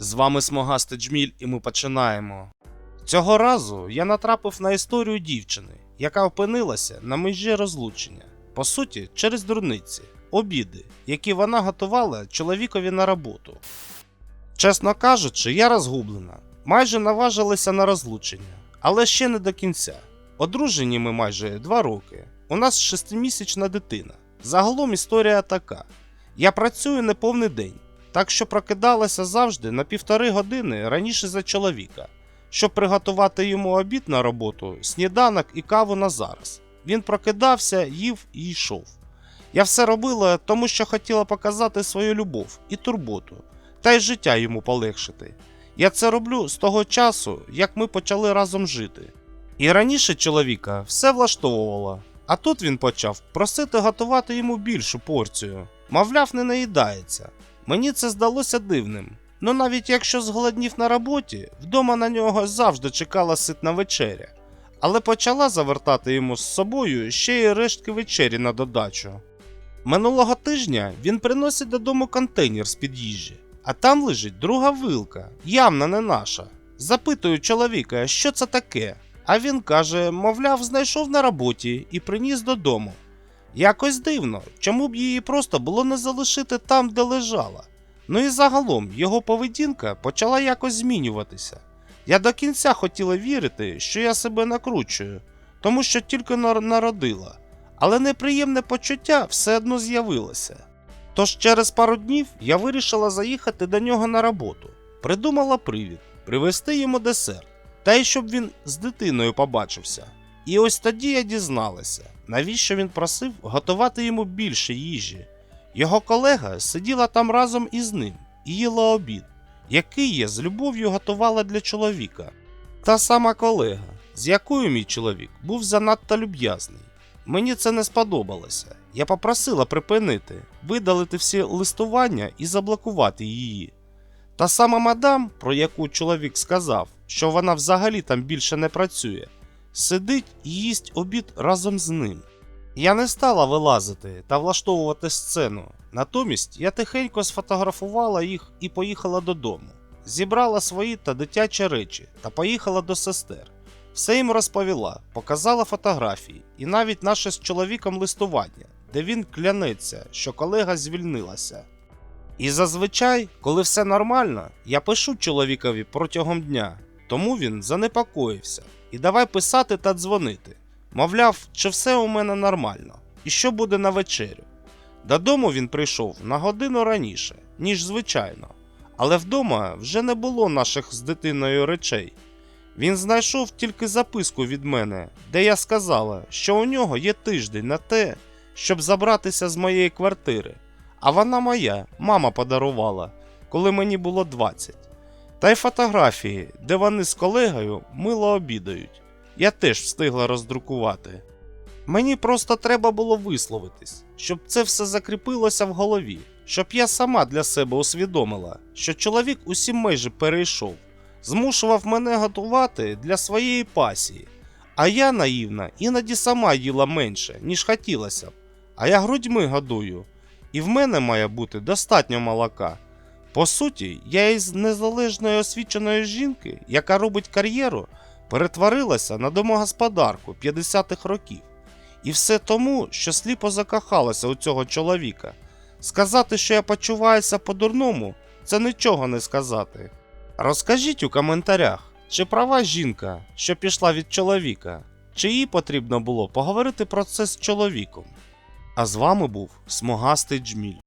З вами Смогастий Джміль, і ми починаємо. Цього разу я натрапив на історію дівчини, яка опинилася на межі розлучення. По суті, через дурниці, обіди, які вона готувала чоловікові на роботу. Чесно кажучи, я розгублена. Майже наважилися на розлучення, але ще не до кінця. Одружені ми майже два роки. У нас шестимісячна дитина. Загалом історія така: я працюю неповний день, так що прокидалася завжди на півтори години раніше за чоловіка, щоб приготувати йому обід на роботу, сніданок і каву на зараз. Він прокидався, їв і йшов. Я все робила, тому що хотіла показати свою любов і турботу, та й життя йому полегшити. Я це роблю з того часу, як ми почали разом жити. І раніше чоловіка все влаштовувало, а тут він почав просити готувати йому більшу порцію. Мовляв, не наїдається. Мені це здалося дивним. Ну навіть якщо зголоднів на роботі, вдома на нього завжди чекала ситна вечеря, але почала завертати йому з собою ще й рештки вечері на додачу. Минулого тижня він приносить додому контейнер з-під їжі, а там лежить друга вилка, явно не наша. Запитую чоловіка, що це таке, а він каже, мовляв, знайшов на роботі і приніс додому. Якось дивно, чому б її просто було не залишити там, де лежала. Ну і загалом його поведінка почала якось змінюватися. Я до кінця хотіла вірити, що я себе накручую, тому що тільки народила, але неприємне почуття все одно з'явилося. Тож через пару днів я вирішила заїхати до нього на роботу. Придумала привід привезти йому десерт, та й щоб він з дитиною побачився. І ось тоді я дізналася, навіщо він просив готувати йому більше їжі. Його колега сиділа там разом із ним і їла обід, який я з любов'ю готувала для чоловіка. Та сама колега, з якою мій чоловік був занадто люб'язний. Мені це не сподобалося. Я попросила припинити, видалити всі листування і заблокувати її. Та сама мадам, про яку чоловік сказав, що вона взагалі там більше не працює, сидить і їсть обід разом з ним. Я не стала вилазити та влаштовувати сцену. Натомість я тихенько сфотографувала їх і поїхала додому. Зібрала свої та дитячі речі та поїхала до сестер. Все їм розповіла, показала фотографії і навіть наше з чоловіком листування, де він клянеться, що колега звільнилася. І зазвичай, коли все нормально, я пишу чоловікові протягом дня, тому він занепокоївся. І давай писати та дзвонити. Мовляв, чи все у мене нормально, і що буде на вечерю. Додому він прийшов на годину раніше, ніж звичайно, але вдома вже не було наших з дитиною речей. Він знайшов тільки записку від мене, де я сказала, що у нього є тиждень на те, щоб забратися з моєї квартири, а вона моя, мама подарувала, коли мені було 20. Та й фотографії, де вони з колегою мило обідають. Я теж встигла роздрукувати. Мені просто треба було висловитись, щоб це все закріпилося в голові, щоб я сама для себе усвідомила, що чоловік усі межі перейшов, змушував мене готувати для своєї пасії. А я наївна іноді сама їла менше, ніж хотілося б. А я грудьми годую, і в мене має бути достатньо молока. По суті, я із незалежної освіченої жінки, яка робить кар'єру, перетворилася на домогосподарку 50-х років. І все тому, що сліпо закохалася у цього чоловіка. Сказати, що я почуваюся по-дурному, це нічого не сказати. Розкажіть у коментарях, чи права жінка, що пішла від чоловіка, чи їй потрібно було поговорити про це з чоловіком. А з вами був Смугастий Джміль.